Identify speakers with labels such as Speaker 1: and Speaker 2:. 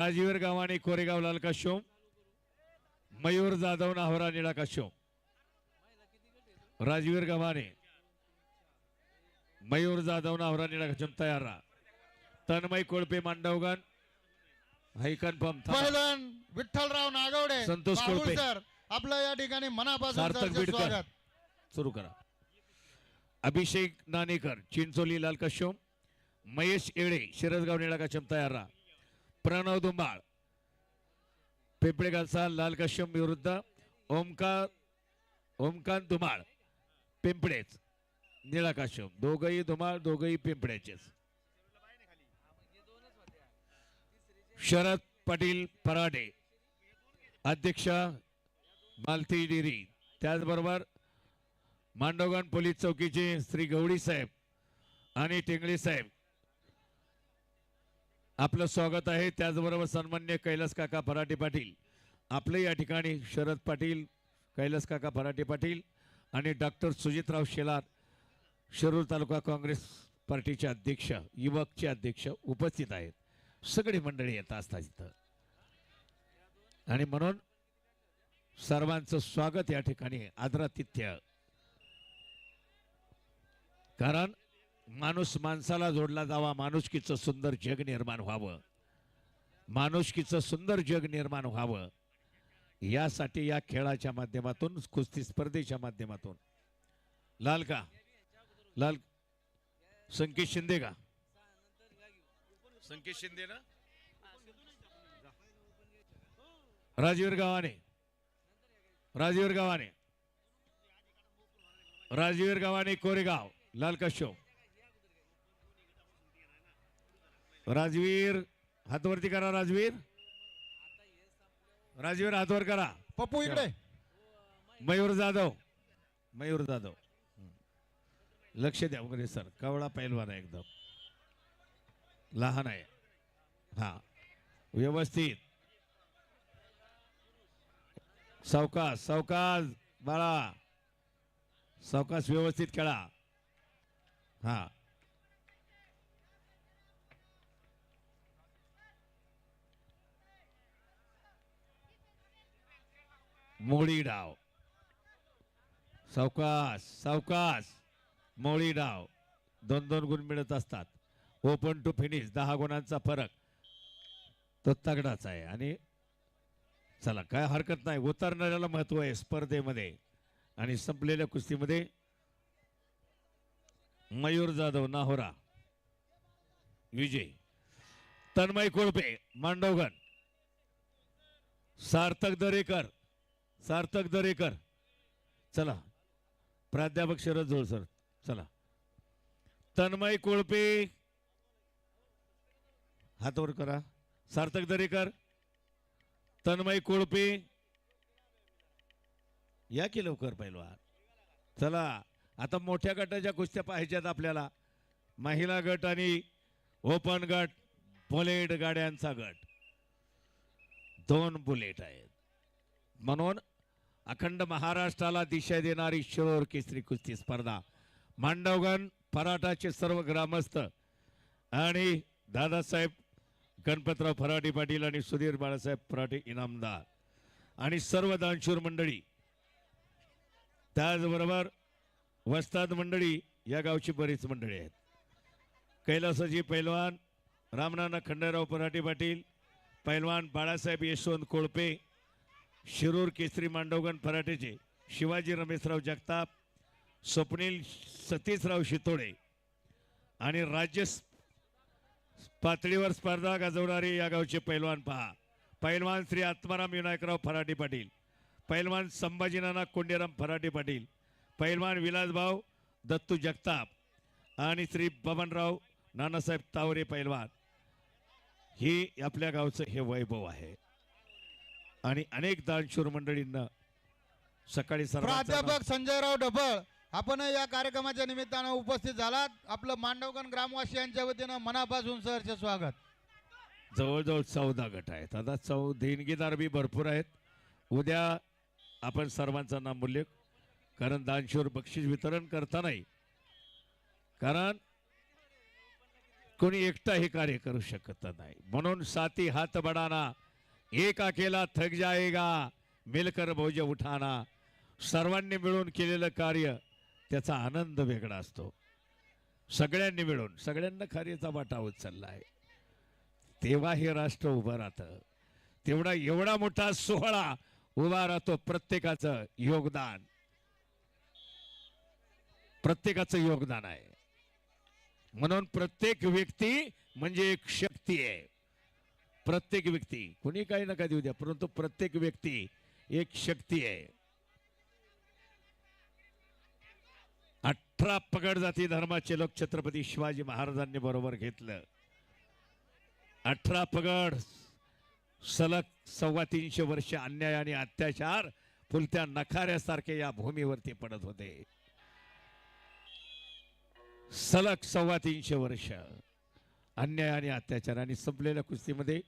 Speaker 1: राजवीर गावाने कोरेगाव लाल काशोम मयूर जाधव नाहोरा निळा काशोम राजवीर गावाने मयूर जाधव नाहोरा निळा काशोम तयार राहा. तन्मय कोळपे मांडवगण कन्फर्म
Speaker 2: पहिलवान विठ्ठलराव नागवडे
Speaker 1: संतोष कोळपे.
Speaker 2: सर आपलं या ठिकाणी मनापासून. स्वागत.
Speaker 1: सुरू करा. अभिषेक नाणेकर चिंचोली लाल काशोम महेश येळे शिरसगाव निळा काशोम तयार राहा. प्रणव दुंबाळ. पिंपळेगावचा लाल कश्यम विरुद्ध ओमकार ओमकांत धुमाळ पिंपळेच. निळा काशोम दोघही धुमाळ दोघही पिंपळेचेच. शरद पाटील पराडे अध्यक्ष मालती डिरी. त्याचबरोबर मांडवगण पोलीस चौकीचे श्री गवडी साहेब आणि टेंगळे साहेब. आपलं स्वागत आहे. त्याचबरोबर सन्मान्य कैलास काका फराटे पाटील. आपले या ठिकाणी शरद पाटील कैलास काका फराटे पाटील आणि डॉक्टर सुजितराव शेलार शिरूर तालुका काँग्रेस पार्टीचे अध्यक्ष युवकचे अध्यक्ष उपस्थित आहेत. सगळी मंडळी येत असतात इथं. आणि म्हणून सर्वांचं स्वागत या ठिकाणी आदरातिथ्य. कारण माणूस माणसाला जोडला जावा माणुसकीचं सुंदर जग निर्माण व्हावं. माणुसकीचं सुंदर जग निर्माण व्हावं. यासाठी या खेळाच्या माध्यमातून कुस्ती स्पर्धेच्या माध्यमातून. लाल का? लाल संकेत शिंदे का? संकेत शिंदे ना? राजवीर गावाने. राजवीर गावाने. राजवीर गावाने कोरेगाव. लाल कश्यप. राजवीर हातवरती करा राजवीर. राजवीर हातवर करा.
Speaker 2: पप्पू इकडे.
Speaker 1: मयूर जाधव. मयूर जाधव. लक्ष द्या वगैरे सर. कवळा पैलवान आहे एकदम. लहान आहे. हा. व्यवस्थित. सावकाश सावकाश बाळा. सावकाश व्यवस्थित खेळा. हा. मोळी डाव सावकाश सावकाश मोळी डाव दोन दोन गुण मिळत असतात. ओपन टू फिनिश दहा गुणांचा फरक. तो तगडाच आहे. आणि चला काय हरकत नाही. उतरणाऱ्याला महत्त्व आहे स्पर्धेमध्ये. आणि संपलेल्या कुस्तीमध्ये मयूर जाधव नाहोरा. विजय. तन्मय कोळपे मांडवगण. सार्थक दरेकर. सार्थक दरेकर. चला. प्राध्यापक शरद झोळ सर. चला. तन्मय कोळपे. हातवर करा. सार्थक दरेकर. तन्मय कोळपे. या की लवकर पहिलवान चला. आता मोठ्या गटाच्या कुस्त्या पाहिजेत आपल्याला. महिला गट आणि ओपन गट बुलेट गाड्यांचा गट. दोन बुलेट आहेत. म्हणून अखंड महाराष्ट्राला दिशा देणारी शिरोर केसरी कुस्ती स्पर्धा. मांडवगण फराटाचे सर्व ग्रामस्थ आणि दादासाहेब गणपतराव फराटे पाटील आणि सुधीर बाळासाहेब फराटे इनामदार आणि सर्व दानशूर मंडळी. त्याचबरोबर वस्ताद मंडळी या गावची बरीच मंडळी आहेत. कैलासाजी पैलवान रामनाना खंडेराव फराटे पाटील पैलवान बाळासाहेब यशवंत कोळपे शिरूर केसरी मांडवगण फराटेचे शिवाजी रमेशराव जगताप स्वप्नील सतीशराव शितोडे आणि राज्य पातळीवर स्पर्धा गाजवणारे या गावचे पैलवान पहा. पैलवान श्री आत्माराम विनायकराव फराटे पाटील पैलवान संभाजीनाना कोंडेराम फराटे पाटील पैलवान विलासभाऊ दत्तू जगताप आणि श्री बबनराव नानासाहेब तावरे पैलवान. ही आपल्या गावचं हे वैभव आहे. आणि अनेक दानशूर मंडळींना सकाळी
Speaker 2: प्राध्यापक संजयराव ढबळ आपण या कार्यक्रमाच्या निमित्तानं उपस्थित झालात. आपलं मांडवगण ग्रामवासियांच्या वतीनं मनापासून सरचे स्वागत.
Speaker 1: जवळजवळ चौदा गट आहेत. आता चौ देणगीदार बी भरपूर आहेत. उद्या आपण सर्वांचा नाम उल्लेख कारण दानशूर बक्षीस वितरण करता नाही कारण कोणी एकटा हे कार्य करू शकत नाही. म्हणून साथी हात बडाना एक अकेला थक जाएगा मिलकर भोज उठाना. सर्वांनी मिळून केलेलं कार्य त्याचा आनंद वेगळा असतो. सगळ्यांनी मिळून सगळ्यांना कार्याचा वाटा उचलला आहे तेव्हा हे राष्ट्र उभं राहतं. तेवढा एवढा मोठा सोहळा उभा राहतो प्रत्येकाचं योगदान. प्रत्येकाचं योगदान आहे. म्हणून प्रत्येक व्यक्ती म्हणजे एक शक्ती आहे. प्रत्येक व्यक्ती कोणी काही नका देऊ द्या परंतु प्रत्येक व्यक्ती एक शक्ती आहे. अठरा पगड जाती धर्माचे लोक छत्रपती शिवाजी महाराजांनी बरोबर घेतलं. अठरा पगड सलग सव्वा तीनशे वर्ष अन्याय आणि अत्याचार फुलत्या नखाऱ्यासारखे या भूमीवरती पडत होते. सलग सव्वा तीनशे वर्ष. अन्याय आणि अत्याचार आणि संपलेल्या कुस्तीमध्ये